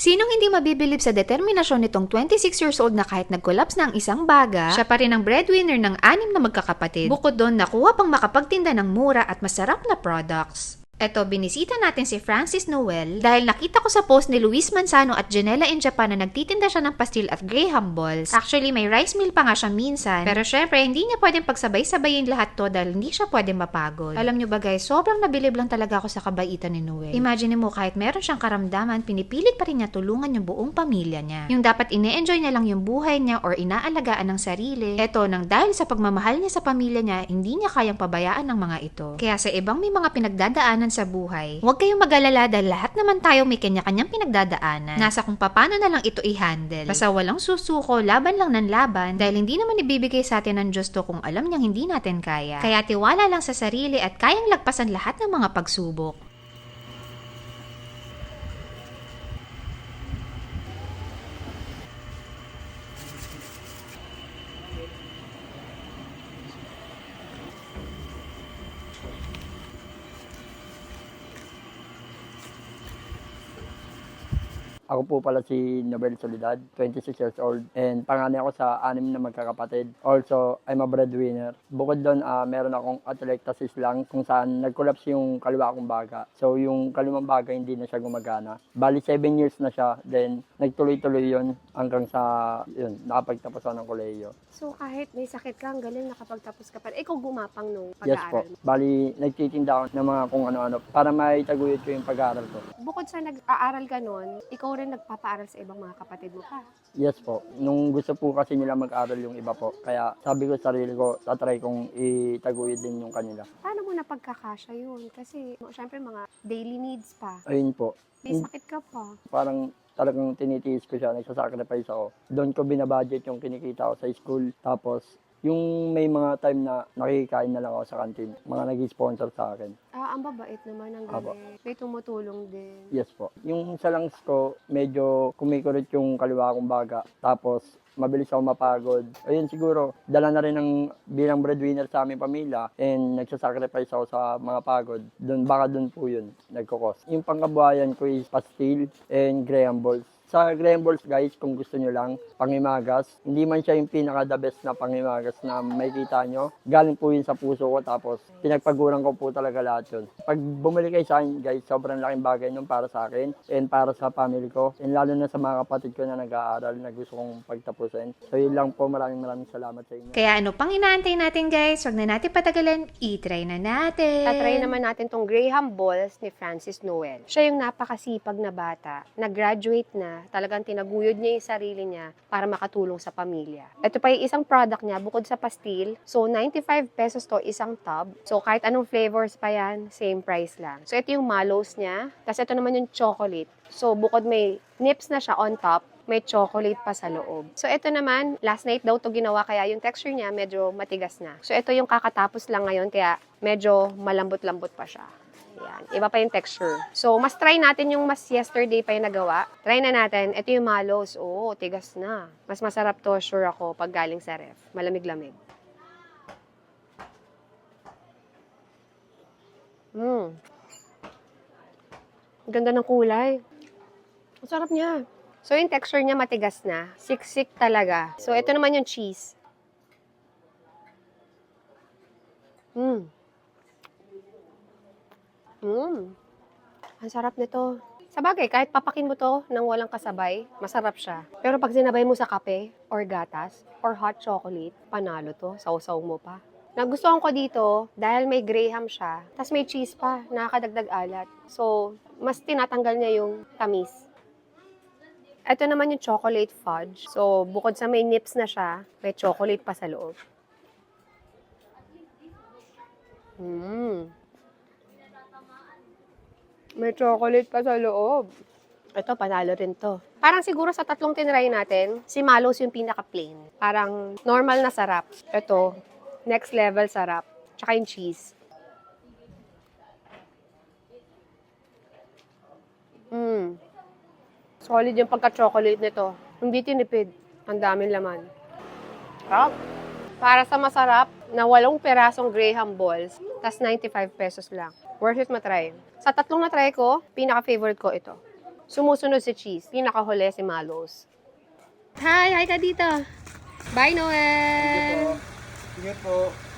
Sinong hindi mabibilib sa determinasyon nitong 26 years old na kahit nag-collapse na ang isang baga, siya pa rin ang breadwinner ng anim na magkakapatid. Bukod doon, nakuha pang makapagtinda ng mura at masarap na products. Eto, binisita natin si Francis Noel dahil nakita ko sa post ni Luis Manzano at Janela in Japan na nagtitinda siya ng pastil at graham balls. Actually, may rice meal pa nga siya minsan. Pero syempre, hindi niya pwedeng pagsabay-sabayin lahat to dahil hindi siya pwedeng mapagod. Alam niyo ba guys, sobrang nabilib lang talaga ako sa kabaitan ni Noel. Imagine mo, kahit meron siyang karamdaman, pinipilit pa rin niya tulungan yung buong pamilya niya. Yung dapat ine-enjoy niya lang yung buhay niya or inaalagaan ng sarili. Eto, nang dahil sa pagmamahal niya sa pamilya niya, hindi niya kayang pabayaan ng mga ito. Kaya sa ibang may mga pinagdadaanan sa buhay, huwag kayong mag-alala dahil lahat naman tayo may kanya-kanyang pinagdadaanan. Nasa kung paano na lang ito i-handle. Basta walang susuko, laban lang ng laban dahil hindi naman ibibigay sa atin ng Diyos to kung alam niyang hindi natin kaya. Kaya tiwala lang sa sarili at kayang lagpasan lahat ng mga pagsubok. Ako po pala si Nobel Solidad, 26 years old, and panganay ako sa anim na magkakapatid. Also, I'm a breadwinner. Bukod doon, ah, meron akong atelectasis lang kung saan nag-collapse yung kaliwa kong baga. So, yung kaliwang baga hindi na siya gumagana. Bali, 7 years na siya, then nagtuloy-tuloy yun hanggang sa, yun, nakapagtapos ako ng kolehiyo. So kahit may sakit ka, ang galing nakapagtapos ka pa. Ikaw gumapang nung Yes po. pag-aaral. Bali, nagtitinda ako ng mga kung ano-ano para maitaguyod ko yung pag-aaral ko. Bukod sa nag-aaral ka nun, ikaw rin nagpapaaral sa ibang mga kapatid mo pa. Yes po. Nung gusto po kasi nila mag-aral yung iba po. Kaya sabi ko sa sarili ko, tatry kong itaguyod din yung kanila. Paano mo napagkakasya yun? Kasi, syempre, mga daily needs pa. Ayun po. May sakit ka pa. Parang talagang tinitiis ko siya, nagsasacrifice ako. Doon ko binabudget yung kinikita ko sa school. Tapos, yung may mga time na nakikikain na lang ako sa canteen, mga nag-sponsor sa akin. Ah, ang babait naman, ang Apo. galing. May tumutulong din. Yes po. Yung sa lungs ko, medyo kumikurit yung kaliwa kong baga. Tapos, mabilis ako mapagod. Ayun siguro, dala na rin ng bilang breadwinner sa aming pamilya and nagsasacrifice ako sa mga pagod. Doon, baka doon po yun, nagkukos. Yung pangkabuhayan ko is pastil and graham balls. Sa graham balls guys, kung gusto nyo lang, pangimagas. Hindi man siya yung pinaka the best na pangimagas na may kita nyo. Galing po yun sa puso ko tapos pinagpaguran ko po talaga lahat yun. Pag bumalik kayo sa akin guys, sobrang laking bagay nun para sa akin and para sa family ko. And lalo na sa mga kapatid ko na nag-aaral na gusto kong pagtapusin. So yun lang po, maraming maraming salamat sa inyo. Kaya ano pang inaantay natin guys? Huwag na natin patagalan, i-try na natin. Tatry naman natin tong Graham Balls ni Francis Noel. Siya yung napakasipag na bata. Nag-graduate na. Talagang tinaguyod niya yung sarili niya para makatulong sa pamilya. Ito pa yung isang product niya bukod sa pastil. So, 95 pesos to isang tub. So, kahit anong flavors pa yan, same price lang. So, ito yung mallows niya. Tapos ito naman yung chocolate. So, bukod may nips na siya on top, may chocolate pa sa loob. So, ito naman, last night daw to ginawa, kaya yung texture niya medyo matigas na. So, ito yung kakatapos lang ngayon, kaya medyo malambot-lambot pa siya. Yan. Iba pa yung texture. So, mas try natin yung mas yesterday pa yung nagawa. Try na natin. Ito yung malos. Oo, tigas na. Mas masarap to, sure ako, pag galing sa ref. Malamig-lamig. Mmm. Ganda ng kulay. Ang sarap niya. So, yung texture niya matigas na. Siksik talaga. So, ito naman yung cheese. Mmm. Mmm. Ang sarap nito. Sa bagay, kahit papakin mo to nang walang kasabay, masarap siya. Pero pag sinabay mo sa kape, or gatas, or hot chocolate, panalo to. Sausaw mo pa. Nagustuhan ko dito, dahil may graham siya, tas may cheese pa, nakakadagdag alat. So, mas tinatanggal niya yung tamis. Ito naman yung chocolate fudge. So, bukod sa may nips na siya, may chocolate pa sa loob. Mmm. May chocolate pa sa loob. Ito, panalo rin to. Parang siguro sa tatlong tinry natin, si Malos yung pinaka-plain. Parang normal na sarap. Ito, next level sarap. Tsaka yung cheese. Mmm. Solid yung pagka-chocolate nito. Hindi tinipid. Ang daming laman. Sarap. Para sa masarap na walong perasong Graham balls, tas 95 pesos lang. Worth it matry. Sa tatlong na-try ko, pinaka-favorite ko ito. Sumusunod si cheese, pinakahuli si Malos. Hi! Hi ka dito! Bye, Noel! Sige po. Sige po.